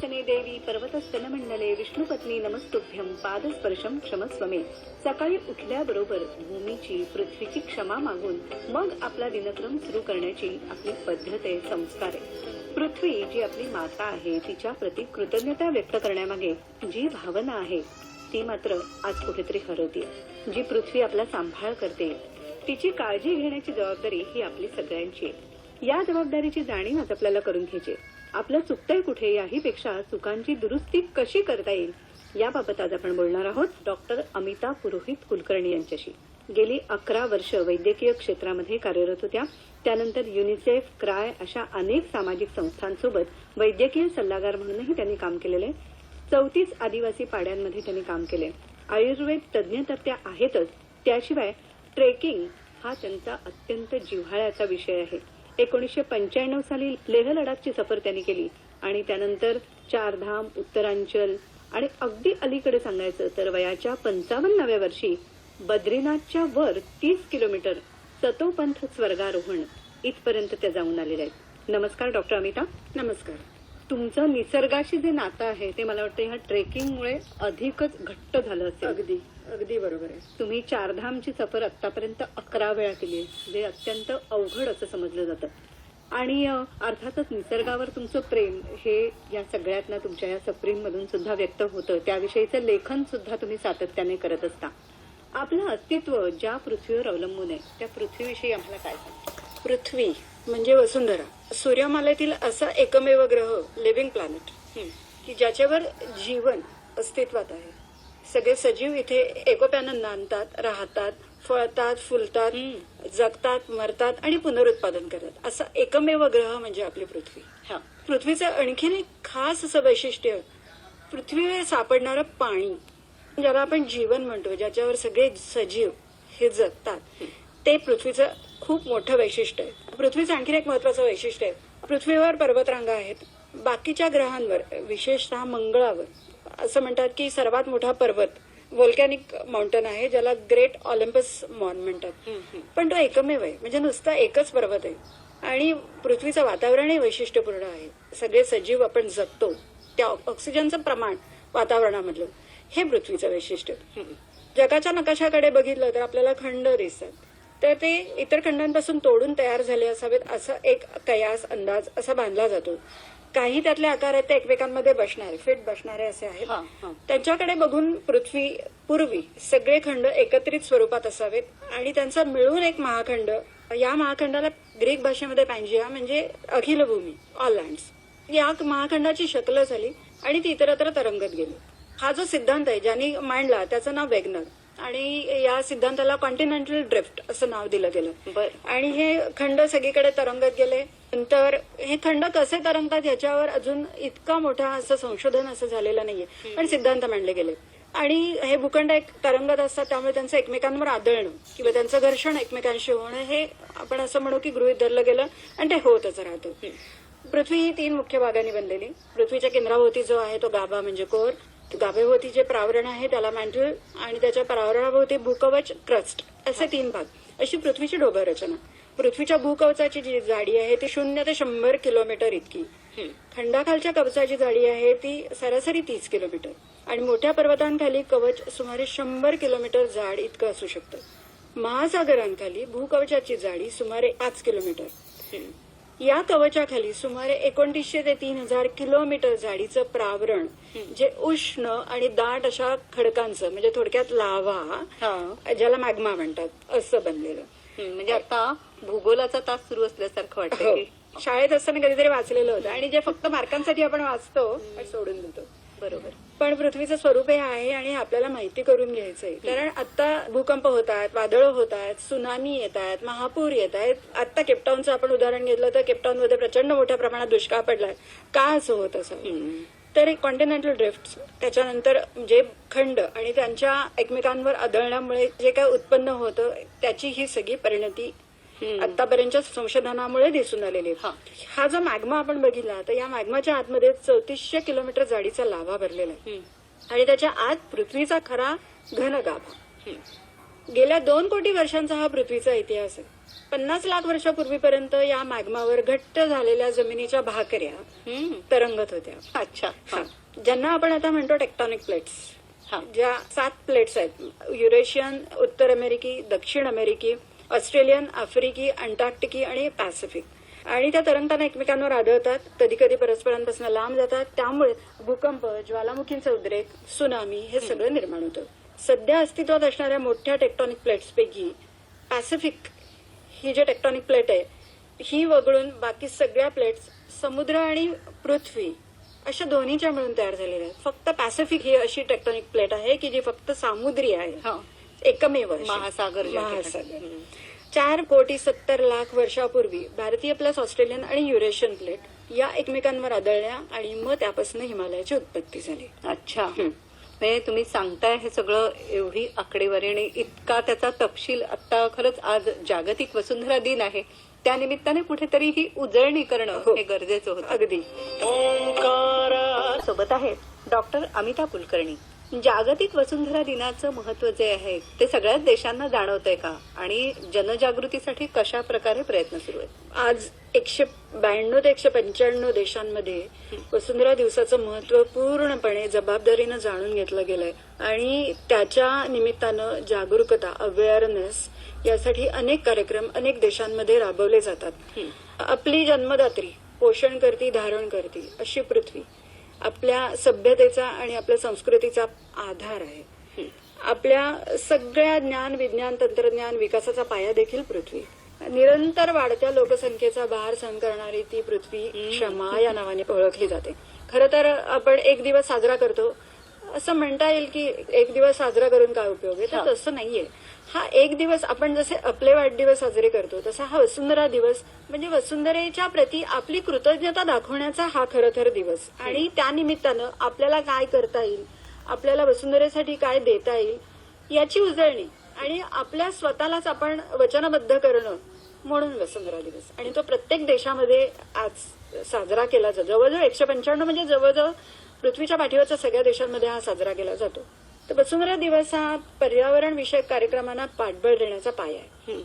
देवी देवी पर्वतस्तनमंडले विष्णुपत्नी नमस्तुभ्यम पादस्पर्शम क्षमस्व मे सकाळी उठल्याबरोबर भूमीची पृथ्वीची क्षमा मागून मग आपला दिनक्रम सुरू करण्याची आपली पद्धत आहे संस्कार आहे. पृथ्वी जी आपली माता आहे तिच्या प्रती कृतज्ञता व्यक्त करण्यामागे जी भावना आहे ती मात्र आज कुठेतरी हरवते जी पृथ्वी आपला सांभाळ करते तिची काळजी घेण्याची जबाबदारी ही आपली सगळ्यांची आहे. या जबाबदारीची जाणीव आज आपल्याला करून घ्यायची आपलं चुकतंय कुठे याहीपेक्षा सुखांची चुकांची दुरुस्ती कशी करता येईल याबाबत आज आपण बोलणार आहोत डॉक्टर अमिता पुरोहित कुलकर्णी यांच्याशी. गेली अकरा वर्ष वैद्यकीय क्षेत्रामध्ये कार्यरत होत्या. त्यानंतर युनिसेफ क्राय अशा अनेक सामाजिक संस्थांसोबत वैद्यकीय सल्लागार म्हणूनही त्यांनी काम केलेले. आहे. चौतीस आदिवासी पाड्यांमध्ये त्यांनी काम केले. आयुर्वेद तज्ज्ञ तर त्या आहेतच. त्याशिवाय ट्रेकिंग हा त्यांचा अत्यंत जिव्हाळ्याचा विषय आहे. एकोणीसशे पंच्याण्णव साली लेह लडाखची सफर त्यांनी केली. आणि त्यानंतर चारधाम उत्तरांचल आणि अगदी अलीकडे सांगायचं तर वयाच्या पंचावन्नाव्या वर्षी बद्रीनाथच्या वर तीस किलोमीटर सतोपंथ स्वर्गारोहण इथपर्यंत त्या जाऊन आलेल्या आहेत. नमस्कार डॉक्टर अमिता. नमस्कार. तुमचं निसर्गाशी जे नातं आहे ते मला वाटतं ह्या ट्रेकिंगमुळे अधिकच घट्ट झालं असेल. अगदी. अगदी बरोबर आहे. तुम्ही चारधामची सफर आतापर्यंत अकरा वेळा केली आहे जे अत्यंत अवघड असं समजलं जातं. आणि अर्थातच निसर्गावर तुमचं प्रेम हे या सगळ्यातनं तुमच्या या सफरींमधून सुद्धा व्यक्त होतं. त्याविषयीचं लेखन सुद्धा तुम्ही सातत्याने करत असता. आपलं अस्तित्व ज्या पृथ्वीवर अवलंबून आहे त्या पृथ्वीविषयी आम्हाला काय पृथ्वी म्हणजे वसुंधरा. सूर्यमालेतील असा एकमेव ग्रह लिव्हिंग प्लॅनेट की ज्याच्यावर जीवन अस्तित्वात आहे. सगळे सजीव इथे एकोप्यानं नांदतात राहतात फळतात फुलतात जगतात मरतात आणि पुनरुत्पादन करतात. असा एकमेव ग्रह म्हणजे आपली पृथ्वी. हा. पृथ्वीचं आणखीन एक खास असं वैशिष्ट्य पृथ्वीवर सापडणारं पाणी ज्याला आपण जीवन म्हणतो ज्याच्यावर सगळे सजीव हे जगतात ते पृथ्वीचं खूप मोठं वैशिष्ट्य आहे. पृथ्वीचं आणखीन एक महत्वाचं वैशिष्ट्य आहे. पृथ्वीवर पर्वतरांगा आहेत. बाकीच्या ग्रहांवर विशेषतः मंगळावर असं म्हणतात की सर्वात मोठा पर्वत वोल्कॅनिक माउंटन आहे ज्याला ग्रेट ऑलिम्पस मॉन म्हणतात. पण तो एकमेव आहे. म्हणजे नुसता एकच पर्वत आहे. आणि पृथ्वीचं वातावरणही वैशिष्ट्यपूर्ण आहे. सगळे सजीव आपण जगतो. त्या ऑक्सिजनचं प्रमाण वातावरणामधलं हे पृथ्वीचं वैशिष्ट्य. जगाच्या नकाशाकडे बघितलं तर आपल्याला खंड दिसतात. तर ते इतर खंडांपासून तोडून तयार झाले असावेत असा एक कयास अंदाज असा बांधला जातो. काही त्यातले आकार आहेत ते एकमेकांमध्ये बसणारे फिट बसणारे असे आहेत. त्यांच्याकडे बघून पृथ्वी पूर्वी सगळे खंड एकत्रित स्वरूपात असावेत आणि त्यांचा मिळून एक महाखंड या महाखंडाला ग्रीक भाषेमध्ये पॅन्जिया म्हणजे अखिल भूमी ऑल लँड्स या महाखंडाची शक्ल झाली आणि ती इतरत्र तरंगत गेली. हा जो सिद्धांत आहे ज्यांनी मांडला त्याचं नाव वेगनर. आणि या सिद्धांताला कॉन्टिनेंटल ड्रिफ्ट असं नाव दिलं गेलं. आणि हे खंड सगळीकडे तरंगत गेले. नंतर हे खंड कसे तरंगतात ह्याच्यावर अजून इतका मोठा असं संशोधन असं झालेलं नाहीये. पण सिद्धांत मांडले गेले. आणि हे भूखंड एक तरंगत असतात त्यामुळे त्यांचं एकमेकांवर आदळणं किंवा त्यांचं घर्षण एकमेकांशी होणं हे आपण असं म्हणू की गृहित धरलं गेलं आणि ते होतच राहतं. पृथ्वी ही तीन मुख्य भागांनी बनलेली. पृथ्वीच्या केंद्राभोवती जो आहे तो गाभा म्हणजे कोर. गाभेभोवती जे प्रावरण आहे त्याला मॅन्टल आणि त्याच्या प्रावरणाभोवती भूकवच क्रस्ट असे तीन भाग. अशी पृथ्वीची डोबर रचना. पृथ्वीच्या भूकवचाची जी जाडी आहे ती शून्य ते शंभर किलोमीटर इतकी. खंडाखालच्या कवचाची जाडी आहे ती सरासरी तीस किलोमीटर. आणि मोठ्या पर्वतांखाली कवच सुमारे शंभर किलोमीटर जाड इतकं असू शकतं. महासागरांखाली भूकवचाची जाडी सुमारे पाच किलोमीटर. या कवचाखाली सुमारे एकोणतीसशे ते तीन हजार किलोमीटर जाडीचं प्रावरण जे उष्ण आणि दाट अशा खडकांचं म्हणजे थोडक्यात लाव्हा हा. ज्याला मॅग्मा म्हणतात असं बनलेलं. हं, म्हणजे आता भूगोलाचा तास सुरू असल्यासारखं हो. वाटतं की शाळेत असताना कधीतरी वाचलेलं होतं. आणि जे फक्त मार्कांसाठी आपण वाचतो सोडून देतो. बरोबर. पण पृथ्वीचं स्वरूप हे आहे आणि आपल्याला माहिती करून घ्यायचंय. कारण आता भूकंप होत आहेत वादळं होत आहेत सुनामी येत आहेत महापूर येत आहेत. आता केपटाऊनचं आपण उदाहरण घेतलं तर केपटाऊन मध्ये प्रचंड मोठ्या प्रमाणात दुष्काळ पडलाय. का असं होत असं? तर कॉन्टिनेंटल ड्रिफ्ट त्याच्यानंतर जे खंड आणि त्यांच्या एकमेकांवर आदळण्यामुळे जे काय उत्पन्न होतं त्याची ही सगळी परिणती आतापर्यंतच्या संशोधनामुळे दिसून आलेली. हा. हा जो मॅग्मा आपण बघितला तर या मॅग्माच्या आतमध्ये चौतीसशे किलोमीटर जाडीचा लाव्हा भरलेला आहे आणि त्याच्या आत पृथ्वीचा खरा घन गाभा गेल्या दोन कोटी वर्षांचा हा पृथ्वीचा इतिहास आहे पन्नास लाख वर्षापूर्वीपर्यंत या मॅग्मावर घट्ट झालेल्या जमिनीच्या भाकऱ्या. तरंगत होत्या अच्छा हा. ज्यांना आपण आता म्हणतो टेक्टॉनिक प्लेट्स हा. ज्या सात प्लेट्स आहेत युरेशियन उत्तर अमेरिकी दक्षिण अमेरिकी ऑस्ट्रेलियन आफ्रिकी अंटार्क्टिकी आणि पॅसिफिक. आणि त्या तरंगताना एकमेकांवर आढळतात कधी कधी परस्परांपासून लांब जातात. त्यामुळे भूकंप ज्वालामुखींचा उद्रेक सुनामी हे सगळं निर्माण होतं. सध्या अस्तित्वात असणाऱ्या मोठ्या टेक्टॉनिक प्लेट्सपैकी पॅसिफिक ही जी टेक्टॉनिक प्लेट आहे ही वगळून बाकी सगळ्या प्लेट्स समुद्र आणि पृथ्वी अशा दोन्हीच्या मिळून तयार झालेल्या आहेत. फक्त पॅसिफिक ही अशी टेक्टॉनिक प्लेट आहे की जी फक्त सामुद्री आहे. हा. एकमेव. महासागर. महासागर. चार कोटी सत्तर लाख वर्षापूर्वी भारतीय प्लस ऑस्ट्रेलियन आणि युरेशियन प्लेट या एकमेकांवर आदळल्या आणि मग त्यापासून हिमालयाची उत्पत्ती झाली अच्छा. म्हणजे तुम्ही सांगताय हे सगळं एवढी आकडेवारी आणि इतका त्याचा तपशील आता खरंच आज जागतिक वसुंधरा दिन आहे त्या निमित्ताने कुठेतरी ही उजळणी करणं हो. हे गरजेचं होतं अगदी सोबत आहे डॉक्टर अमिता कुलकर्णी जागतिक वसुंधरा दिनाचं महत्त्व जे आहे ते सगळ्याच देशांना जाणवतंय का? आणि जनजागृतीसाठी कशा प्रकारे प्रयत्न सुरू आहेत? आज एकशे ब्याण्णव ते एकशे पंच्याण्णव देशांमध्ये वसुंधरा दिवसाचं महत्त्व पूर्णपणे जबाबदारीनं जाणून घेतलं गेलंय. आणि त्याच्या निमित्तानं जागरूकता अवेअरनेस यासाठी अनेक कार्यक्रम अनेक देशांमध्ये राबवले जातात. आपली जन्मदात्री पोषण करती धारण करती अशी पृथ्वी. आपल्या सभ्यतेचा आणि आपल्या संस्कृतीचा आधार आहे. आपल्या सगळ्या ज्ञान विज्ञान तंत्रज्ञान विकासाचा पाया देखील पृथ्वी. निरंतर वाढत्या लोकसंख्येचा भार सहन करणारी ती पृथ्वी क्षमा या नावाने ओळखली जाते. खर तर आपण एक दिवस साजरा करतो. असं म्हणता येईल की एक दिवस साजरा करून काय उपयोग आहे. तर तसं नाहीये. हा एक दिवस आपण जसे आपले वाढदिवस साजरे करतो तसा हा वसुंधरा दिवस म्हणजे वसुंधरेच्या प्रती आपली कृतज्ञता दाखवण्याचा हा खरं तर दिवस आणि त्या निमित्तानं आपल्याला काय करता येईल आपल्याला वसुंधरेसाठी काय देता येईल याची उजळणी आणि आपल्या स्वतःलाच आपण वचनबद्ध करणं म्हणून वसुंधरा दिवस. आणि तो प्रत्येक देशामध्ये आज साजरा केला जातो. जवळजवळ एकशे पंच्याण्णव म्हणजे जवळजवळ पृथ्वीच्या पाठीवरच्या सगळ्या देशांमध्ये हा साजरा केला जातो. तर वसुंधरा दिवस हा पर्यावरण विषयक कार्यक्रमांना पाठबळ देण्याचा पाया आहे.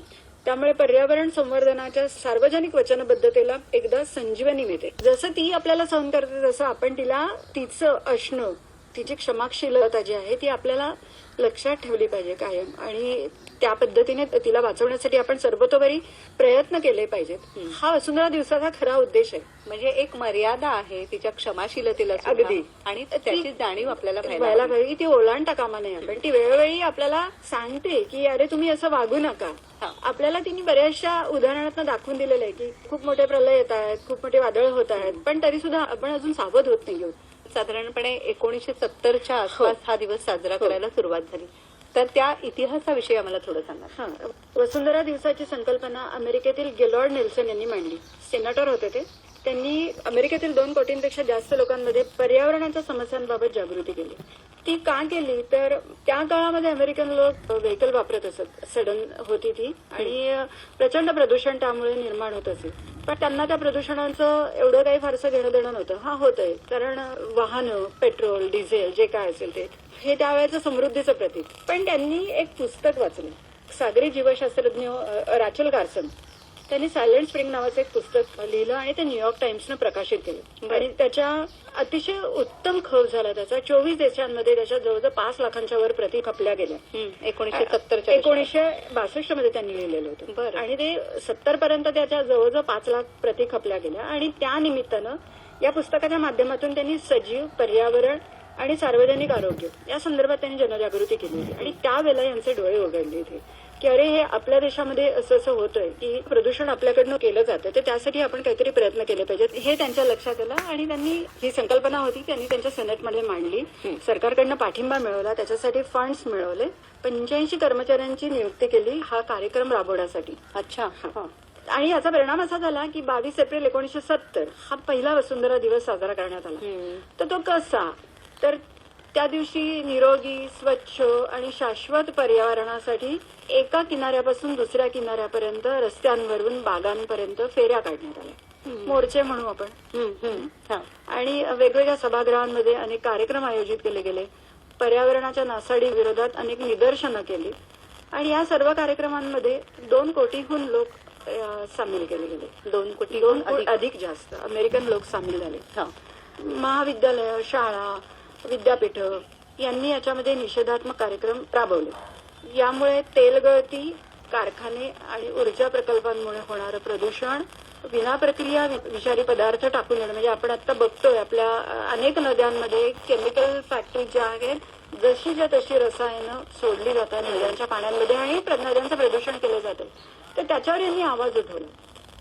त्यामुळे पर्यावरण संवर्धनाच्या सार्वजनिक वचनबद्धतेला एकदा संजीवनी मिळते जसं ती आपल्याला सहन करते तसं आपण तिला तिचं असणं तिची क्षमाशीलता जी आहे ती आपल्याला लक्षात ठेवली पाहिजे कायम. आणि त्या पद्धतीने तिला वाचवण्यासाठी आपण सर्वतोपरी प्रयत्न केले पाहिजेत. हा वसुंधरा दिवसाचा खरा उद्देश आहे. म्हणजे एक मर्यादा आहे तिच्या क्षमाशीलतेला. अगदी. आणि त्याची जाणीव आपल्याला व्हायला हवी. पाहिजे ती ओलांडता कामा नये आपण. ती वेळोवेळी आपल्याला सांगते की अरे तुम्ही असं वागू नका. आपल्याला तिने बऱ्याचशा उदाहरणातून दाखवून दिलेलं आहे की खूप मोठे प्रलय येत आहेत खूप मोठे वादळ होत आहेत. पण तरी सुद्धा आपण अजून सावध होत नाही साधारणपणे एकोणीशे सत्तरच्या आसपास हा दिवस साजरा हो. करायला सुरुवात झाली. तर त्या इतिहासाविषयी आम्हाला थोडं सांगा. हा. वसुंधरा दिवसाची संकल्पना अमेरिकेतील गेलॉर्ड नेल्सन यांनी मांडली. सेनेटर होते ते. त्यांनी अमेरिकेतील दोन कोटींपेक्षा जास्त लोकांमध्ये पर्यावरणाच्या समस्यांबाबत जागृती केली. ती का केली? तर त्या काळामध्ये अमेरिकन लोक व्हेकल वापरत असत सडन होती ती. आणि प्रचंड प्रदूषण त्यामुळे निर्माण होत असे. पण त्यांना त्या प्रदूषणाचं एवढं काही फारसं घेणं देणं नव्हतं. हा होतंय. कारण वाहनं पेट्रोल डिझेल जे काय असेल ते हे त्यावेळेचं समृद्धीचं प्रतीक. पण त्यांनी एक पुस्तक वाचलं. सागरी जीवशास्त्रज्ञ राचल कार्सन. त्यांनी सायलेंट स्प्रिंग नावाचं एक पुस्तक लिहिलं आणि ते न्यूयॉर्क टाइम्सनं प्रकाशित केलं. आणि त्याच्या अतिशय उत्तम खप झाला त्याचा. चोवीस देशांमध्ये त्याच्या जवळजवळ पाच लाखांच्या वर प्रती खपल्या गेल्या. एकोणीशे सत्तरच्या एकोणीसशे बासष्टमध्ये त्यांनी लिहिलेलं होतं. बरं. आणि ते सत्तर पर्यंत त्याच्या जवळजवळ पाच लाख प्रती खपल्या गेल्या. आणि त्या निमित्तानं या पुस्तकाच्या माध्यमातून त्यांनी सजीव पर्यावरण आणि सार्वजनिक आरोग्य या संदर्भात त्यांनी जनजागृती केली होती. आणि त्यावेळेला यांचे डोळे उघडले इथे की अरे हे आपल्या देशामध्ये असं असं होतंय की प्रदूषण आपल्याकडनं केलं जातं तर त्यासाठी आपण काहीतरी प्रयत्न केले पाहिजेत. हे त्यांच्या लक्षात आलं आणि त्यांनी ही संकल्पना होती त्यांनी त्यांच्या सेनेटमध्ये मांडली. सरकारकडनं पाठिंबा मिळवला त्याच्यासाठी फंड्स मिळवले. पंच्याऐंशी कर्मचाऱ्यांची नियुक्ती केली हा कार्यक्रम राबवण्यासाठी. अच्छा. आणि याचा परिणाम असा झाला की बावीस एप्रिल एकोणीशे सत्तर हा पहिला वसुंधरा दिवस साजरा करण्यात आला. तर तो कसा? तर त्या दिवशी निरोगी स्वच्छ आणि शाश्वत पर्यावरणासाठी एका किनाऱ्यापासून दुसऱ्या किनाऱ्यापर्यंत रस्त्यांवरून बागांपर्यंत फेऱ्या काढण्यात आल्या. मोर्चे म्हणू आपण. हा. आणि वेगवेगळ्या सभागृहांमध्ये अनेक कार्यक्रम आयोजित केले गेले. पर्यावरणाच्या नासाडी विरोधात अनेक निदर्शनं केली. आणि या सर्व कार्यक्रमांमध्ये दोन कोटीहून लोक सामील केले गेले. दोन कोटी दोन अधिक. अधिक जास्त अमेरिकन लोक सामील झाले. महाविद्यालय शाळा विद्यापीठ यांनी याच्यामध्ये निषेधात्मक कार्यक्रम राबवले. यामुळे तेलगळती कारखाने आणि ऊर्जा प्रकल्पांमुळे होणारं प्रदूषण विना प्रक्रिया विषारी पदार्थ टाकून देणं म्हणजे आपण आता बघतोय आपल्या अनेक नद्यांमध्ये केमिकल फॅक्टरी ज्या आहेत जशीच्या तशी रसायनं सोडली जातात नद्यांच्या पाण्यामध्ये आणि नद्यांचं प्रदूषण केलं जातं. तर त्याच्यावर यांनी आवाज उठवला.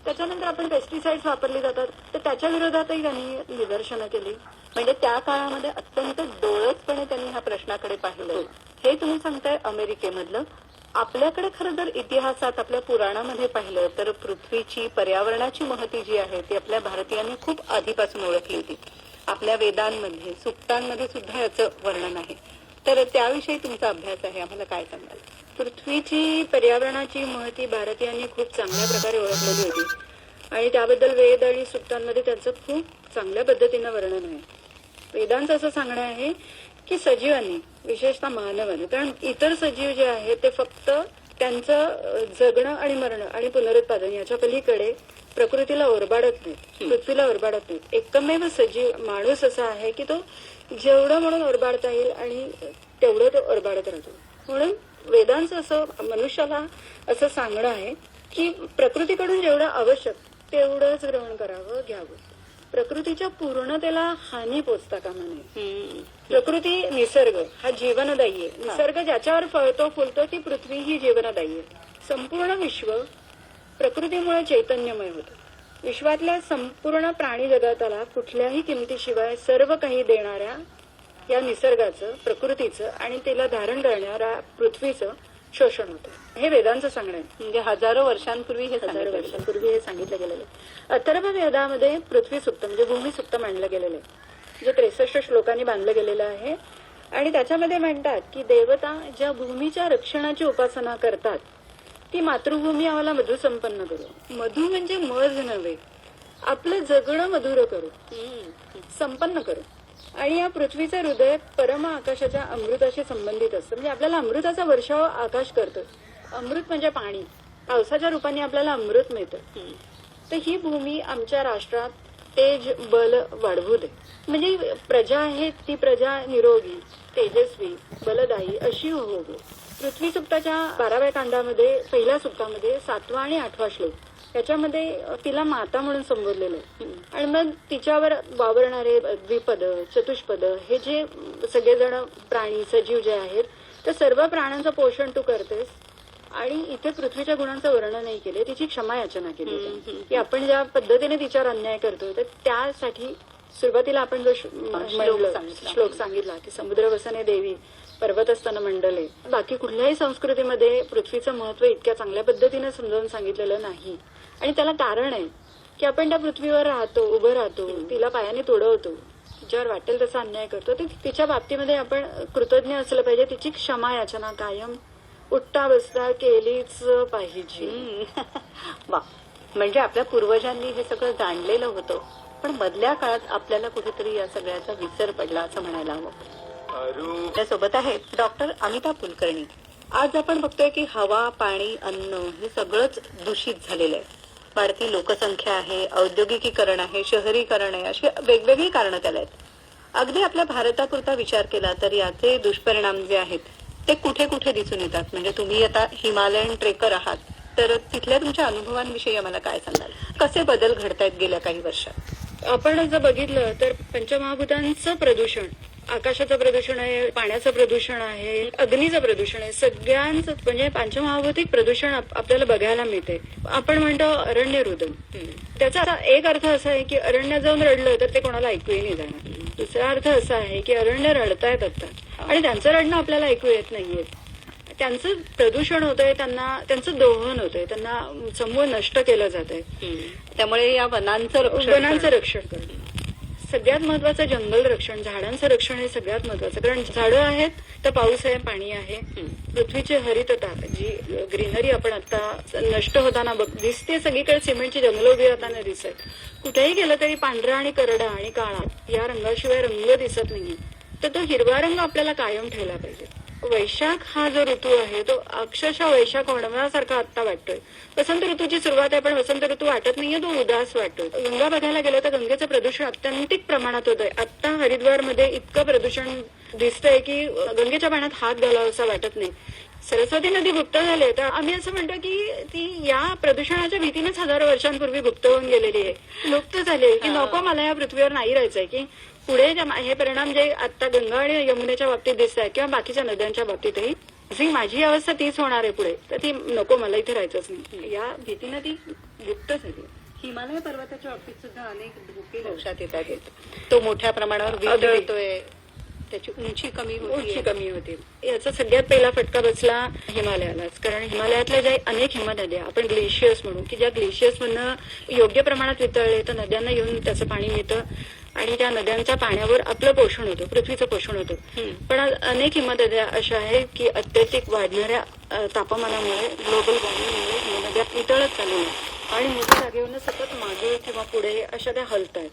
त्याच्यानंतर आपण पेस्टिसाइड्स वापरली जातात. तर त्याच्या विरोधातही त्यांनी निदर्शनं केली. म्हणजे त्या काळामध्ये अत्यंत डोळसपणे त्यांनी ह्या प्रश्नाकडे पाहिलं. हे तुम्ही सांगताय अमेरिकेमधलं. आपल्याकडे खरं जर इतिहासात आपल्या पुराणामध्ये पाहिलं तर पृथ्वीची पर्यावरणाची महती जी आहे ती आपल्या भारतीयांनी खूप आधीपासून ओळखली होती. आपल्या वेदांमध्ये सुक्तांमध्ये सुद्धा याचं वर्णन आहे. तर त्याविषयी तुमचा अभ्यास आहे आम्हाला काय सांगाल? पृथ्वीची पर्यावरणाची महती भारतीयांनी खूप चांगल्या प्रकारे ओळखलेली होती. आणि त्याबद्दल वेद आणि सुक्तांमध्ये त्यांचं खूप चांगल्या पद्धतीनं वर्णन आहे. वेदांचं असं सांगणं आहे की सजीवांनी विशेषतः मानवाने कारण इतर सजीव जे आहेत ते फक्त त्यांचं जगणं आणि मरणं आणि पुनरुत्पादन याच्या पलीकडे प्रकृतीला ओरबाडत नाहीत पृथ्वीला ओरबाडत नाहीत. एकमेव सजीव माणूस असा आहे की तो जेवढं म्हणून ओरबाडता येईल आणि तेवढं तो ओरबाडत राहतो. म्हणून वेदांचं असं मनुष्याला असं सांगणं आहे की प्रकृतीकडून जेवढं आवश्यक तेवढंच ग्रहण करावं घ्यावं. प्रकृतीच्या पूर्णतेला हानी पोचता कामा नये. प्रकृती निसर्ग हा जीवनदायी आहे. निसर्ग ज्याच्यावर फळतो फुलतो ती पृथ्वी ही जीवनदायी आहे. संपूर्ण विश्व प्रकृतीमुळे चैतन्यमय होतं. विश्वातल्या संपूर्ण प्राणी जगताला कुठल्याही किमतीशिवाय सर्व काही देणाऱ्या या निसर्गाचं प्रकृतीचं आणि तिला धारण करणाऱ्या पृथ्वीचं शोषण होतं. हे वेदांचं सांगणं आहे. म्हणजे हजारो वर्षांपूर्वी हे हजारो वर्षांपूर्वी हे सांगितलं गेलेलं आहे. अथर्व वेदामध्ये पृथ्वी सुक्त म्हणजे भूमी सुक्त मांडलं गेलेलं आहे. जे त्रेसष्ट श्लोकांनी बांधलं गेलेलं आहे. आणि त्याच्यामध्ये म्हणतात की देवता ज्या भूमीच्या रक्षणाची उपासना करतात ती मातृभूमी आम्हाला मधु संपन्न करू. मधु म्हणजे मज नव्हे. आपलं जगणं मधुर करू. संपन्न करू. आणि या पृथ्वीचं हृदय परम आकाशाच्या अमृताशी संबंधित असतं. म्हणजे आपल्याला अमृताचा वर्षाव आकाश करतो. अमृत म्हणजे पाणी. पावसाच्या रूपाने आपल्याला अमृत मिळतं. तर ही भूमी आमच्या राष्ट्रात तेज बल वाढवू दे. म्हणजे प्रजा आहे ती प्रजा निरोगी तेजस्वी बलदायी अशी हो पृथ्वी सुक्ताच्या बाराव्या कांडामध्ये पहिल्या सुक्तामध्ये सातवा आणि आठवा श्लोक. याच्यामध्ये तिला माता म्हणून संबोधलेलं आहे आणि मग तिच्यावर वावरणारे द्विपद चतुष्पद हे जे सगळेजण प्राणी सजीव जे आहेत तर सर्व प्राण्यांचं पोषण तू करतेस आणि इथे पृथ्वीच्या गुणांचं वर्णन नाही केले तिची क्षमा याचना केली. की आपण ज्या पद्धतीने तिच्यावर अन्याय करतोय तर त्यासाठी सुरुवातीला आपण जो. श्लोक सांगितला की समुद्र वसने देवी पर्वतस्तन मंडले बाकी कुठल्याही संस्कृतीमध्ये पृथ्वीचं महत्त्व इतक्या चांगल्या पद्धतीने समजावून सांगितलेलं नाही आणि त्याला कारण आहे की आपण त्या पृथ्वीवर राहतो उभं राहतो तिला पायाने तोडवतो. तिच्यावर वाटेल तसा अन्याय करतो. तर तिच्या बाबतीमध्ये आपण कृतज्ञ असलं पाहिजे. तिची क्षमा याचना कायम उठता बसता केलीच पाहिजे. वा म्हणजे आपल्या पूर्वजांनी हे सगळं जाणलेलं होतं. पण मधल्या काळात आपल्याला कुठेतरी या सगळ्याचा विसर पडला असं म्हणायला हवं. आपल्यासोबत आहेत डॉक्टर अमिता कुलकर्णी. आज आपण बघतोय की हवा पाणी अन्न हे सगळंच दूषित झालेलं आहे. वाढती लोकसंख्या आहे औद्योगिकीकरण आहे शहरीकरण आहे अशी वेगवेगळी कारणं त्याला आहेत. अगदी आपल्या भारतापुरता विचार केला तर याचे दुष्परिणाम जे आहेत ते कुठे कुठे दिसून येतात? म्हणजे तुम्ही आता हिमालयन ट्रेकर आहात तर तिथल्या तुमच्या अनुभवांविषयी आम्हाला काय सांगाल? कसे बदल घडतायत गेल्या काही वर्षात? आपण जर बघितलं तर पंचमहाभूतांचं प्रदूषण आकाशाचं प्रदूषण आहे पाण्याचं प्रदूषण आहे अग्नीचं प्रदूषण आहे सगळ्यांचं म्हणजे पंचमहाभूतिक प्रदूषण आप- आपल्याला बघायला मिळते. आपण म्हणतो अरण्य रुदन. त्याचा एक अर्थ असा आहे की अरण्य जाऊन रडलं तर ते कोणाला ऐकूही नाही जाणार. दुसरा अर्थ असा आहे की अरण्य रडतायत आता. आणि त्यांचं रडणं आपल्याला ऐकू येत नाहीये. त्यांचं प्रदूषण होतंय त्यांना त्यांचं दोहन होतंय त्यांना समूह नष्ट केलं जात आहे त्यामुळे या वनांचं वनांचं रक्षण करणं. सगळ्यात महत्वाचं जंगल रक्षण झाडांचं रक्षण हे सगळ्यात महत्वाचं. कारण झाडं आहेत तर पाऊस आहे पाणी आहे. पृथ्वीची हरितता जी ग्रीनरी आपण आता नष्ट होताना बघ दिसते सगळीकडे सिमेंटची जंगलं उभी राहताना दिसत. कुठेही गेलं तरी पांढरा आणि करडा आणि काळा या रंगाशिवाय रंग दिसत नाही तर तो हिरवा रंग आपल्याला कायम ठेवला पाहिजे. वैशाख हा जो ऋतू आहे तो अक्षरशः वैशाख होण्यासारखा आता वाटतोय. वसंत ऋतूची सुरुवात आहे पण वसंत ऋतू वाटत नाहीये तो उदास वाटतोय. गंगा बघायला गेलं तर गंगेचं प्रदूषण अत्यंतिक प्रमाणात होत आहे आता हरिद्वारमध्ये इतकं प्रदूषण दिसतंय की गंगेच्या पाण्यात हात घालावा असं वाटत नाही. सरस्वती नदी गुप्त झाली तर आम्ही असं म्हणतो की ती या प्रदूषणाच्या भीतीनेच हजारो वर्षांपूर्वी गुप्त होऊन गेलेली आहे. लुप्त झाली की नको मला या पृथ्वीवर नाही राहायचंय की पुढे हे परिणाम जे आता गंगा आणि यमुनेच्या बाबतीत दिसत आहे किंवा बाकीच्या नद्यांच्या बाबतीतही जी माझी अवस्था तीच होणार आहे पुढे. तर ती नको मला इथे राहायचंच नाही. या भीतीनं ती गुप्त झाली. हिमालय पर्वताच्या बाबतीत सुद्धा अनेक धोके लक्षात येतात तो मोठ्या प्रमाणावर वितळतोय त्याची उंची कमी उंची कमी होती. याचा सगळ्यात पहिला फटका बसला हिमालयालाच. कारण हिमालयातल्या ज्या अनेक हिमनद्या आपण ग्लेशियर्स म्हणू की ज्या ग्लेशियर्स मधनं योग्य प्रमाणात वितळले तर नद्यांना येऊन त्याचं पाणी मिळतं. आणि त्या नद्यांच्या पाण्यावर आपलं पोषण होतं पृथ्वीचं पोषण होतं. पण आज अनेक हिमनद्या अशा आहेत की अत्यधिक वाढणाऱ्या तापमानामुळे ग्लोबल वॉर्मिंगमुळे हिमनद्या वितळत चालल्या. आणि मोठ्या जागेवरनं सतत मागे किंवा पुढे अशा त्या हलत आहेत.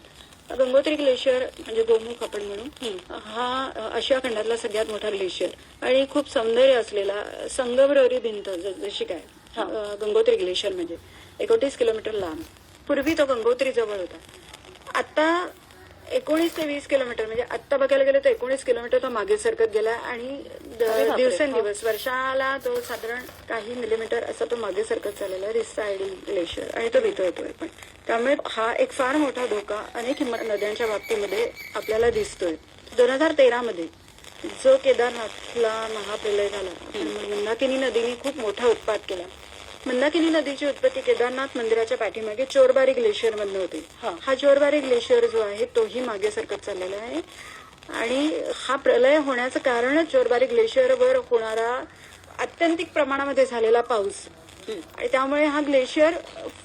गंगोत्री ग्लेशियर म्हणजे गोमुख आपण म्हणू हा आशिया खंडातला सगळ्यात मोठा ग्लेशियर आणि खूप सौंदर्य असलेला संगमरवरी भिंत जशी काय गंगोत्री ग्लेशियर म्हणजे एकोणतीस किलोमीटर लांब. पूर्वी तो गंगोत्री जवळ होता. आता एकोणीस ते वीस किलोमीटर म्हणजे आता बघायला गेलं तर एकोणीस किलोमीटर तो मागे सरकत गेला आणि. दिवसेंदिवस वर्षाला तो साधारण काही मिलीमीटर असा तो मागे सरकत चाललेला आहे रिस्सा आयडिंग ग्लेशियर आणि तो वितळतोय पण. त्यामुळे हा एक फार मोठा धोका अनेक नद्यांच्या बाबतीमध्ये आपल्याला दिसतोय. दोन हजार तेरा मध्ये जो केदारनाथला महाप्रलय झाला मंदाकिनी नदीने खूप मोठा उत्पाद केला. मंदाकिनी नदीची उत्पत्ती केदारनाथ मंदिराच्या पाठीमागे चोरबारी ग्लेशियर मधनं होते. हा. चोरबारी ग्लेशियर जो आहे तोही मागे सरकत चाललेला आहे. आणि हा प्रलय होण्याचं कारणच चोरबारी ग्लेशियरवर होणारा अत्यंतिक प्रमाणामध्ये झालेला पाऊस. आणि त्यामुळे हा ग्लेशियर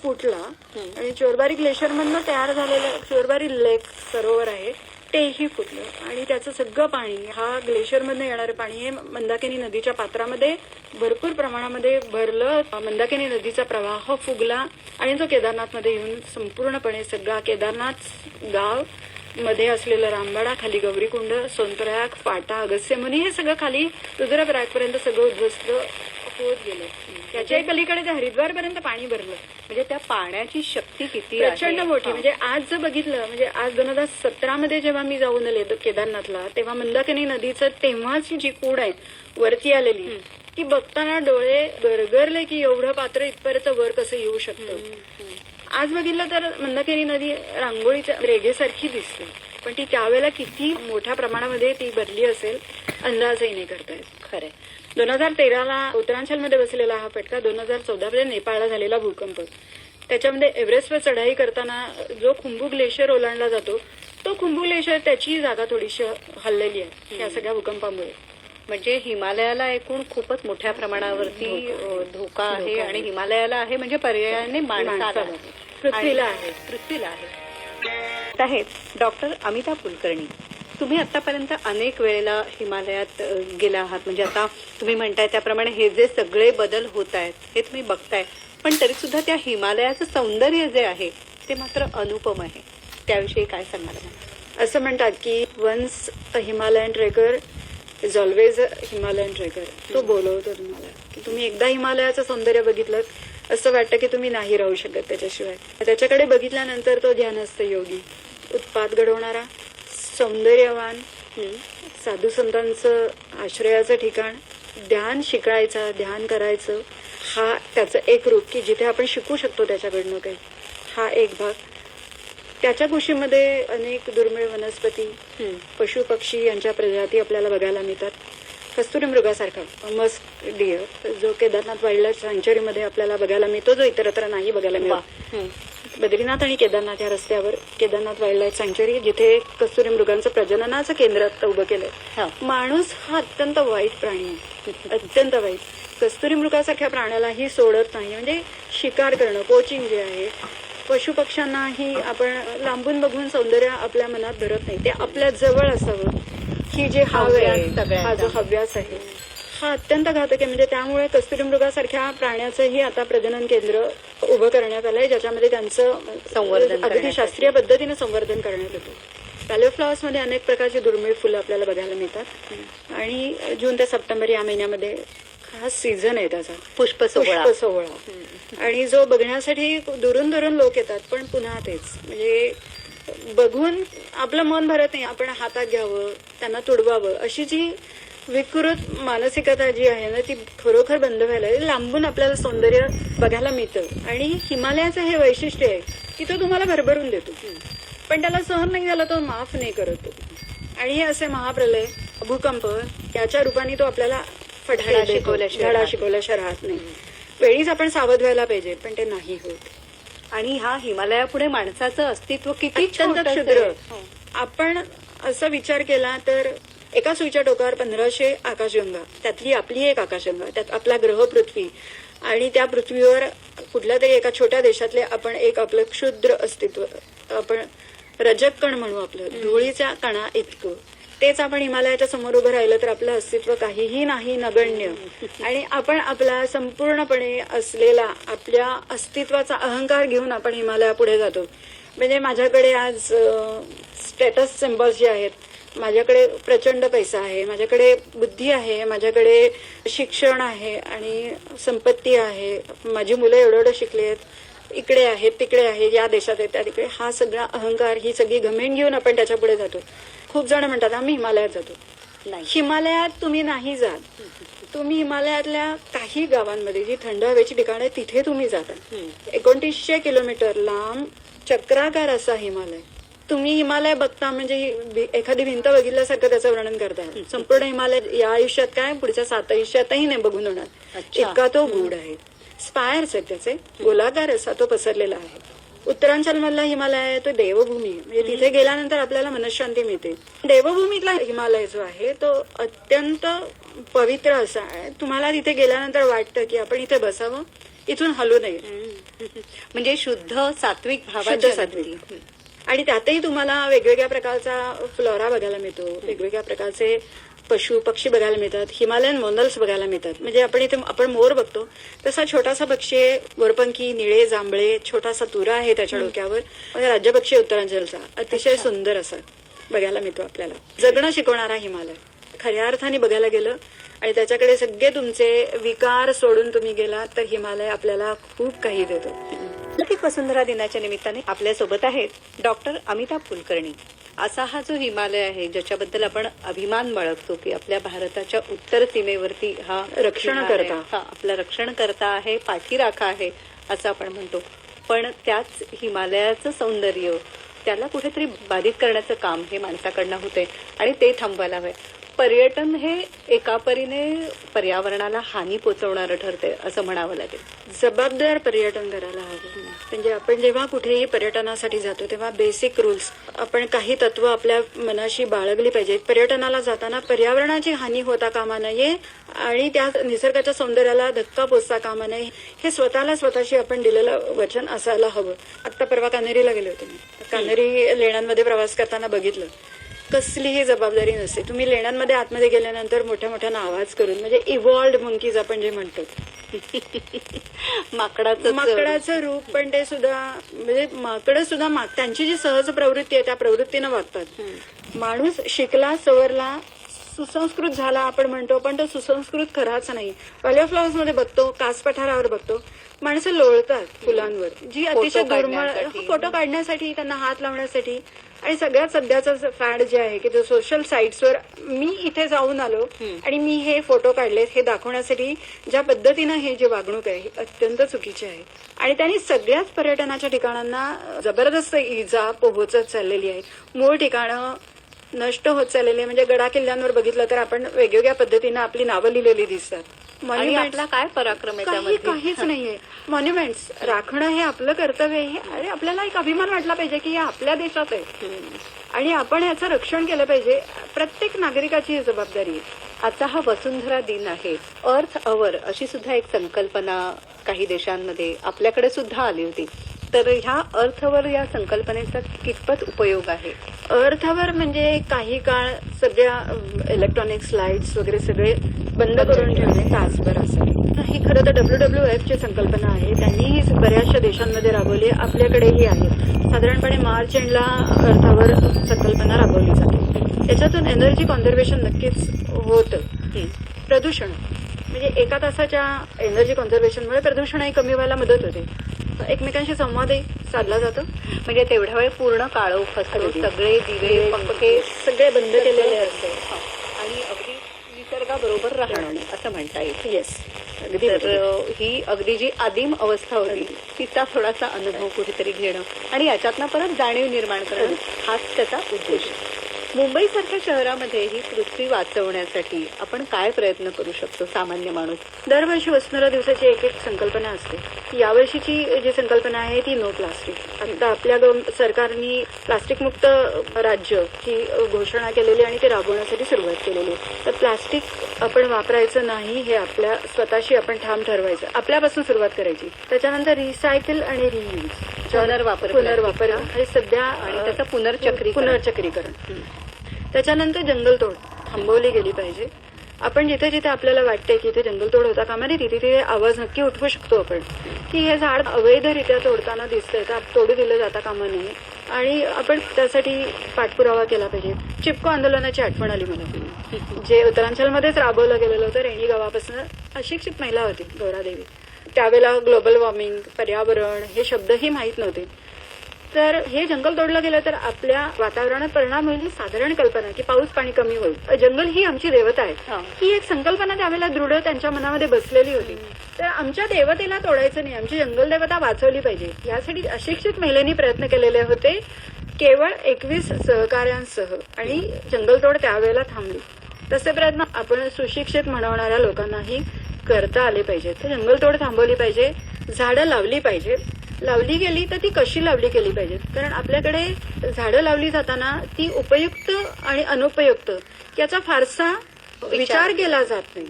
फुटला. आणि चोरबारी ग्लेशियर मधनं तयार झालेलं चोरबारी लेक सरोवर आहे. तेही फुटलं. आणि त्याचं सगळं पाणी हा ग्लेशियरमधनं येणारं पाणी हे मंदाकिनी नदीच्या पात्रामध्ये भरपूर प्रमाणामध्ये भरलं. मंदाकिनी नदीचा प्रवाह फुगला आणि तो केदारनाथमध्ये येऊन संपूर्णपणे सगळा केदारनाथ गावमध्ये असलेलं रामबाडा खाली गौरीकुंड सोनप्रयाग फाटा अगस्यमुनी हे सगळं खाली रुद्रप्रयागपर्यंत सगळं उद्ध्वस्त होत गेलं. त्याच्याही पलीकडे ते हरिद्वार पर्यंत पाणी भरलं. म्हणजे त्या पाण्याची शक्ती किती? प्रचंड मोठी. म्हणजे आज जर बघितलं म्हणजे आज दोन हजार सतरा मध्ये जेव्हा मी जाऊन आले केदारनाथला तेव्हा मंदाकिनी नदीचं तेव्हाची जी कूड आहे वरती आलेली ती बघताना डोळे गरगरले की एवढं पात्र इथपर्यंत वर कसं येऊ शकतं? आज बघितलं तर मंदाकिनी नदी रांगोळीच्या रेगेसारखी दिसते. पण ती त्यावेळेला किती मोठ्या प्रमाणामध्ये ती भरली असेल अंदाजही नाही करता येत. खरंय. दोन हजार तेराला उत्तरांचलमध्ये बसलेला हा फटका दोन हजार चौदा मध्ये नेपाळला झालेला भूकंप. त्याच्यामध्ये एव्हरेस्टवर चढाई करताना जो खुंबू ग्लेशियर ओलांडला जातो तो खुंबू ग्लेशियर त्याची जागा थोडीशी हल्लेली आहे या सगळ्या भूकंपामुळे. म्हणजे हिमालयाला एकूण खूपच मोठ्या प्रमाणावरती अ, धोका आहे आणि हिमालयाला आहे म्हणजे पर्यायाने माणसाला. पृथ्वीला आहे. पृथ्वीला आहे. आहेत डॉक्टर अमिता कुलकर्णी. तुम्ही आतापर्यंत अनेक वेळेला हिमालयात गेला आहात. म्हणजे आता तुम्ही म्हणताय त्याप्रमाणे हे जे सगळे बदल होत आहेत हे तुम्ही बघताय. पण तरी सुद्धा त्या हिमालयाचं सौंदर्य जे आहे ते मात्र अनुपम आहे. त्याविषयी काय सांगणार असं म्हणतात की once a Himalayan trekker is always a Himalayan trekker तो बोलवतो तुम्हाला. की तुम्ही एकदा हिमालयाचं सौंदर्य बघितलं असं वाटतं की तुम्ही नाही राहू शकत त्याच्याशिवाय. त्याच्याकडे बघितल्यानंतर तो ध्यानस्थ योगी उत्पाद घडवणारा सौंदर्यवान साधू संतांचं आश्रयाचं ठिकाण ध्यान शिकायचं ध्यान करायचं हा त्याचं एक रूप की जिथे आपण शिकू शकतो त्याच्याकडनं काही. हा एक भाग. त्याच्या कुशीमध्ये अनेक दुर्मिळ वनस्पती पशु पक्षी यांच्या प्रजाती आपल्याला बघायला मिळतात. कस्तुरी मृगासारखा मस्क डिअर जो केदारनाथ वाईल्ड लाईफ सँच्युरीमध्ये आपल्याला बघायला मिळतो जो इतरत्र नाही बघायला मिळत. बद्रीनाथ आणि केदारनाथ या रस्त्यावर केदारनाथ वाईल्ड लाईफ सँच्युरी जिथे कस्तुरी मृगांचं प्रजननाचं केंद्र आता उभं हा. केलंय माणूस हा अत्यंत वाईट प्राणी आहे. अत्यंत वाईट. कस्तुरी मृगासारख्या प्राण्यालाही सोडत नाही. म्हणजे शिकार करणं कोचिंग जे आहे पशु पक्ष्यांनाही आपण लांबून बघून सौंदर्य आपल्या मनात धरत नाही. ते आपल्या जवळ असावं. ही जे हवे हव्यास. हा जो हव्यास आहे हा अत्यंत घातक आहे. म्हणजे त्यामुळे कस्तुरी मृगासारख्या प्राण्याचंही आता प्रजनन केंद्र उभं करण्यात आलंय ज्याच्यामध्ये त्यांचं संवर्धन अगदी शास्त्रीय पद्धतीने संवर्धन करण्यात येतं. व्हॅल्यू फ्लॉवर्समध्ये अनेक प्रकारची दुर्मिळ फुलं आपल्याला बघायला मिळतात. आणि जून ते सप्टेंबर या महिन्यामध्ये खास सीझन आहे त्याचा पुष्प सोहळा. सोहळा. आणि जो बघण्यासाठी दुरून दुरून लोक येतात पण पुन्हा तेच. म्हणजे बघून आपलं मन भरत नाही. आपण हातात घ्यावं त्यांना तुडवावं अशी जी विकृत मानसिकता जी आहे ना ती खरोखर बंद व्हायला. लांबून आपल्याला सौंदर्य बघायला मिळतं आणि हिमालयाचं हे वैशिष्ट्य आहे की तो तुम्हाला भरभरून देतो पण त्याला सहन नाही झाला तो माफ नाही करत तो आणि हे असे महाप्रलय भूकंप याच्या रूपाने तो आपल्याला फटका धडा. शिकवल्याशिवाय धडा राहत नाही वेळीच आपण सावध व्हायला पाहिजे पण ते नाही होत आणि हा हिमालयापुढे माणसाचं अस्तित्व किती क्षुद्र. हो. आपण असा विचार केला तर एका सुईच्या टोकावर पंधराशे आकाशगंगा. त्यातली आपली एक आकाशगंगा त्यात आपला ग्रह पृथ्वी. आणि त्या पृथ्वीवर कुठल्या तरी एका छोट्या देशातले आपण एक आपलं क्षुद्र अस्तित्व आपण रजक कण म्हणू आपलं धुळीच्या कणा इतकं. तेच आपण हिमालयाच्या समोर उभं राहिलं तर आपलं अस्तित्व काहीही नाही नगण्य. आणि आपण आपला संपूर्णपणे असलेला आपल्या अस्तित्वाचा अहंकार घेऊन आपण हिमालयापुढे जातो. म्हणजे माझ्याकडे आज स्टेटस सिम्बॉल्स जे आहेत माझ्याकडे प्रचंड पैसा आहे माझ्याकडे बुद्धी आहे माझ्याकडे शिक्षण आहे आणि संपत्ती आहे. माझी मुलं एवढं एवढं शिकली आहेत इकडे आहेत तिकडे आहे या देशात आहेत त्या तिकडे. हा सगळा अहंकार ही सगळी घमेंड घेऊन आपण त्याच्या पुढे जातो. खूप जण म्हणतात आम्ही हिमालयात जातो. नाही. हिमालयात तुम्ही नाही जात. तुम्ही हिमालयातल्या काही गावांमध्ये जी थंड हवेची ठिकाण आहे तिथे तुम्ही जाता. एकोणतीसशे किलोमीटर लांब चक्राकार असा हिमालय. तुम्ही हिमालय बघता म्हणजे एखादी भिंत बघितल्यासारखं त्याचं वर्णन करता संपूर्ण हिमालय या आयुष्यात काय पुढच्या सात आयुष्यातही नाही बघून होणार. इतका तो गूढ आहे. स्पायर्स आहेत त्याचे. गोलाकार असा तो पसरलेला आहे. उत्तरांचल मधला हिमालय आहे तो देवभूमी. आहे. म्हणजे तिथे गेल्यानंतर आपल्याला मनशांती मिळते. देवभूमीतला हिमालय जो आहे तो अत्यंत पवित्र असा आहे. तुम्हाला तिथे गेल्यानंतर वाटतं की आपण इथे बसावं इथून हलू नये. म्हणजे शुद्ध सात्विक भावाच्या सात्विक. आणि त्यातही तुम्हाला वेगवेगळ्या प्रकारचा फ्लोरा बघायला मिळतो. वेगवेगळ्या प्रकारचे पशु पक्षी बघायला मिळतात. हिमालयन मोनल्स बघायला मिळतात. म्हणजे आपण इथे आपण मोर बघतो. तसा छोटासा पक्षी आहे वरपंखी निळे जांभळे छोटासा तुरा आहे त्याच्या डोक्यावर. म्हणजे राज्यपक्षी उत्तरांचलचा. अतिशय सुंदर असा बघायला मिळतो आपल्याला. जगणं शिकवणारा हिमालय. खऱ्या अर्थाने बघायला गेलं आणि त्याच्याकडे सगळे तुमचे विकार सोडून तुम्ही गेला तर हिमालय आपल्याला खूप काही देतो. जागतिक वसुंधरा दिनाच्या निमित्ताने आपल्यासोबत आहेत डॉक्टर अमिता कुलकर्णी. असा हा जो हिमालय आहे ज्याच्याबद्दल आपण अभिमान बाळगतो की आपल्या भारताच्या उत्तर सीमेवरती हा रक्षणकर्ता. हिमालय- हा आपला रक्षणकर्ता आहे पाठीराखा आहे असं आपण म्हणतो. पण त्याच हिमालयाचं सौंदर्य त्याला कुठेतरी बाधित करण्याचं काम हे माणसाकडनं होते आणि ते थांबवायला हवंय. पर्यटन हे एका परीने पर्यावरणाला हानी पोचवणारं ठरते असं म्हणावं लागेल. जबाबदार पर्यटन करायला हवं. म्हणजे आपण जेव्हा कुठेही पर्यटनासाठी जातो तेव्हा बेसिक रूल्स आपण काही तत्व आपल्या मनाशी बाळगली पाहिजेत. पर्यटनाला जाताना पर्यावरणाची हानी होता कामा नये आणि त्या निसर्गाच्या सौंदर्याला धक्का पोचता कामा नये. हे स्वतःला स्वतःशी आपण दिलेलं वचन असायला हवं. आता परवा कानेरीला गेले होते मी. कानेरी लेण्यांमध्ये प्रवास करताना बघितलं. कसलीही जबाबदारी नसते. तुम्ही लेण्यांमध्ये आतमध्ये गेल्यानंतर मोठ्या मोठ्यानं आवाज करून म्हणजे इव्हॉल्ड मंकीज आपण जे म्हणतो. माकडाचं माकडाचं रूप पण ते सुद्धा म्हणजे माकडं सुद्धा त्यांची जी सहज प्रवृत्ती आहे त्या प्रवृत्तीनं वागतात. माणूस शिकला सवरला सुसंस्कृत झाला आपण म्हणतो पण तो सुसंस्कृत खराच नाही. फ्लॉवर्समध्ये बघतो कास पठारावर बघतो. माणसं लोळतात फुलांवर. जी अतिशय दुर्मिळ. फोटो काढण्यासाठी त्यांना हात लावण्यासाठी आणि सगळ्यात सध्याचं फॅड जे आहे की ते सोशल साईट्सवर मी इथे जाऊन आलो आणि मी हे फोटो काढलेत हे दाखवण्यासाठी ज्या पद्धतीनं हे जे वागणूक आहे ही अत्यंत चुकीची आहे. आणि त्यांनी सगळ्याच पर्यटनाच्या ठिकाणांना जबरदस्त इजा पोहोचत चाललेली आहे. मूळ ठिकाणं नष्ट होत चाललेली आहे. म्हणजे गडा किल्ल्यांवर बघितलं तर आपण वेगवेगळ्या पद्धतीनं आपली नावं लिहिलेली दिसतात. आपला काय पराक्रम आहे काहीच नाहीये. मॉन्युमेंट्स राखणं हे आपलं कर्तव्य आहे. आणि आपल्याला एक अभिमान वाटला पाहिजे की हे आपल्या देशात आहे. आणि आपण याचं रक्षण केलं पाहिजे. प्रत्येक नागरिकाची ही जबाबदारी आहे. आजचा हा वसुंधरा दिन आहे. अर्थ अवर अशी सुद्धा एक संकल्पना काही देशांमध्ये आपल्याकडे सुद्धा आली होती. तर ह्या अर्थवर या संकल्पनेचा कितपत उपयोग आहे? अर्थावर म्हणजे काही काळ सगळ्या इलेक्ट्रॉनिक्स लाईट्स वगैरे सगळे बंद करून ठेवले तासभर असं. ही खरं तर डब्ल्यू डब्ल्यू एफ ची संकल्पना आहे. त्यांनी ही बऱ्याचशा देशांमध्ये राबवली. आपल्याकडेही आहे. साधारणपणे मार्च एंडला अर्थावर संकल्पना राबवली जाते. त्याच्यातून एनर्जी कॉन्झर्वेशन नक्कीच होतं. प्रदूषण. म्हणजे एका तासाच्या एनर्जी कॉन्झर्वेशनमुळे प्रदूषणही कमी व्हायला मदत होते. एकमेकांशी संवादही साधला जातो. म्हणजे तेवढ्या वेळ पूर्ण असतो अगदी. सगळे दिवे पंखे सगळे बंद केलेले असते. आणि अगदी निसर्गाबरोबर राहणं असं म्हणता येईल. येस अगदी ही अगदी जी आदिम अवस्था होती तिचा थोडासा अनुभव कुठेतरी घेणं आणि याच्यातनं परत जाणीव निर्माण करणं हाच त्याचा उद्देश. मुंबईसारख्या शहरामध्ये ही पृथ्वी वाचवण्यासाठी आपण काय प्रयत्न करू शकतो सामान्य माणूस? दरवर्षी वसुंधरा दिवसाची एक एक संकल्पना असते. यावर्षीची जी संकल्पना आहे ती नो प्लास्टिक आता आपल्या सरकारने प्लास्टिक मुक्त राज्य ही घोषणा केलेली आणि ते राबवण्यासाठी सुरुवात केलेली. तर प्लास्टिक आपण वापरायचं नाही हे आपल्या स्वतःशी आपण ठाम ठरवायचं. आपल्यापासून सुरुवात करायची. त्याच्यानंतर रिसायकल आणि रियूज पुनर्वापर पुनर्वापर हे सध्या आणि त्याचं पुनर्चक्रीकरण. पुनर्चक्रीकरण. त्याच्यानंतर जंगलतोड थांबवली गेली पाहिजे. आपण जिथे जिथे आपल्याला वाटते की इथे जंगलतोड होता कामा नये तिथे तिथे आवाज नक्की उठवू शकतो आपण. की हे झाड अवैधरित्या तोडताना दिसतंय तर तोडू दिलं जाता कामा नये. आणि आपण त्यासाठी पाठपुरावा केला पाहिजे. चिपको आंदोलनाची आठवण आली मला. जे उत्तरांचलमध्येच राबवलं गेलेलं होतं रेणी गावापासून अशिक्षित महिला होती गौरादेवी. त्यावेळेला ग्लोबल वॉर्मिंग पर्यावरण हे शब्दही माहीत नव्हते. तर हे जंगल तोडलं गेलं तर आपल्या वातावरणात परिणाम होईल साधारण कल्पना की पाऊस पाणी कमी होईल. जंगल ही आमची देवता आहे. हा. एक संकल्पना त्यावेळेला दृढ त्यांच्या मनामध्ये बसलेली होती. तर आमच्या देवतेला तोडायचं नाही आमची जंगल देवता वाचवली पाहिजे. यासाठी अशिक्षित महिलांनी प्रयत्न केलेले होते. केवळ एकवीस सहकार्यांसह आणि जंगलतोड त्यावेळेला थांबली. तसे प्रयत्न आपण सुशिक्षित म्हणवणाऱ्या लोकांनाही करता आले पाहिजे. तर जंगलतोड थांबवली पाहिजे झाडं लावली पाहिजे. लावली गेली तर ती कशी लावली गेली पाहिजेत कारण आपल्याकडे झाडं लावली जाताना ती उपयुक्त आणि अनुपयुक्त याचा फारसा विचार केला जात नाही.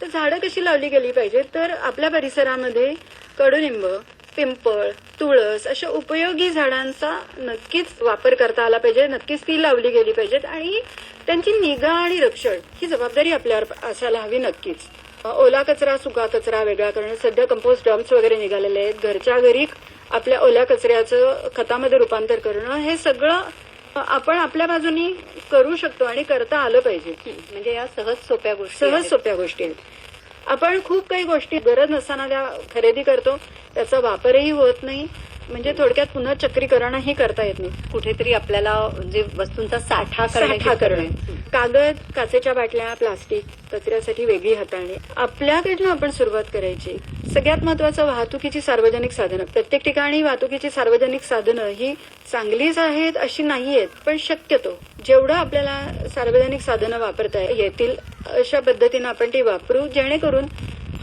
तर झाडं कशी लावली गेली पाहिजेत तर आपल्या परिसरामध्ये कडुनिंब पिंपळ तुळस अशा उपयोगी झाडांचा नक्कीच वापर करता आला पाहिजे. नक्कीच ती लावली गेली पाहिजेत आणि त्यांची निगा आणि रक्षण ही जबाबदारी आपल्यावर असायला हवी नक्कीच. ओला कचरा सुका कचरा वेगळा करणं सध्या कंपोस्ट डम्प्स वगैरे निघालेले आहेत. घरच्या घरी आपल्या ओल्या कचऱ्याचं खतामध्ये रूपांतर करणं हे सगळं आपण आपल्या बाजूनी करू शकतो आणि करता आलं पाहिजे. म्हणजे या सहज सोप्या गोष्टी सहज. सोप्या गोष्टी आहेत. आपण खूप काही गोष्टी गरज नसताना त्या खरेदी करतो. त्याचा वापरही होत नाही. म्हणजे थोडक्यात पुन्हा चक्रीकरणही करता येत नाही. कुठेतरी आपल्याला जे वस्तूंचा साठा साठा. करणं. कागद काचेच्या बाटल्या प्लास्टिक कचऱ्यासाठी वेगळी हाताळणी. आपल्याकडनं आपण सुरुवात करायची. सगळ्यात महत्वाचं वाहतुकीची सार्वजनिक साधनं. प्रत्येक ठिकाणी वाहतुकीची सार्वजनिक साधनं ही चांगलीच आहेत अशी नाही आहेत पण शक्यतो. जेवढं आपल्याला सार्वजनिक साधनं वापरता येतील अशा पद्धतीनं आपण ती वापरू जेणेकरून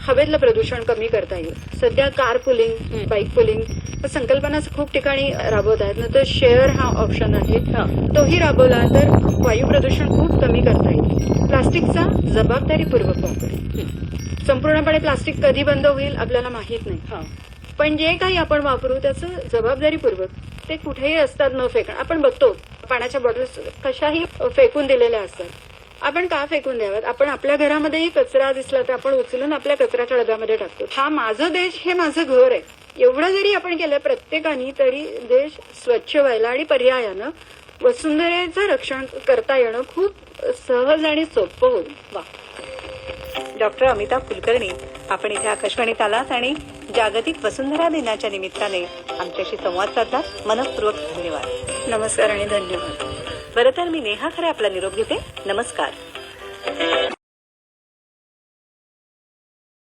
हवेतलं प्रदूषण कमी करता येईल. सध्या कार पुलिंग बाईक पुलिंग संकल्पना खूप ठिकाणी राबवत आहेत. नंतर शेअर हा ऑप्शन आहे. हा. तोही राबवला तर वायू प्रदूषण खूप कमी करता येईल. प्लास्टिकचा जबाबदारीपूर्वक वापर. संपूर्णपणे प्लास्टिक कधी बंद होईल आपल्याला माहीत नाही. पण जे काही आपण वापरू त्याचं जबाबदारीपूर्वक ते कुठेही असतात न फेकणं. आपण बघतो पाण्याच्या बॉटल्स कशाही फेकून दिलेल्या असतात. आपण का फेकून द्याव्यात आपण आपल्या घरामध्येही कचरा दिसला तर आपण उचलून आपल्या कचऱ्याच्या डब्यामध्ये टाकतो. हा माझं देश हे माझं घर आहे. एवढं जरी आपण केलं प्रत्येकाने तरी देश स्वच्छ व्हायला आणि पर्यायानं वसुंधरेचं रक्षण करता येणं खूप सहज आणि सोपं होईल. वा. डॉक्टर अमिता कुलकर्णी आपण इथे आकाशवाणीत आलात आणि जागतिक वसुंधरा दिनाच्या निमित्ताने आमच्याशी संवाद साधला. मनपूर्वक धन्यवाद. नमस्कार आणि धन्यवाद. बरं तर मी नेहा खरे आपला निरोप घेते. नमस्कार.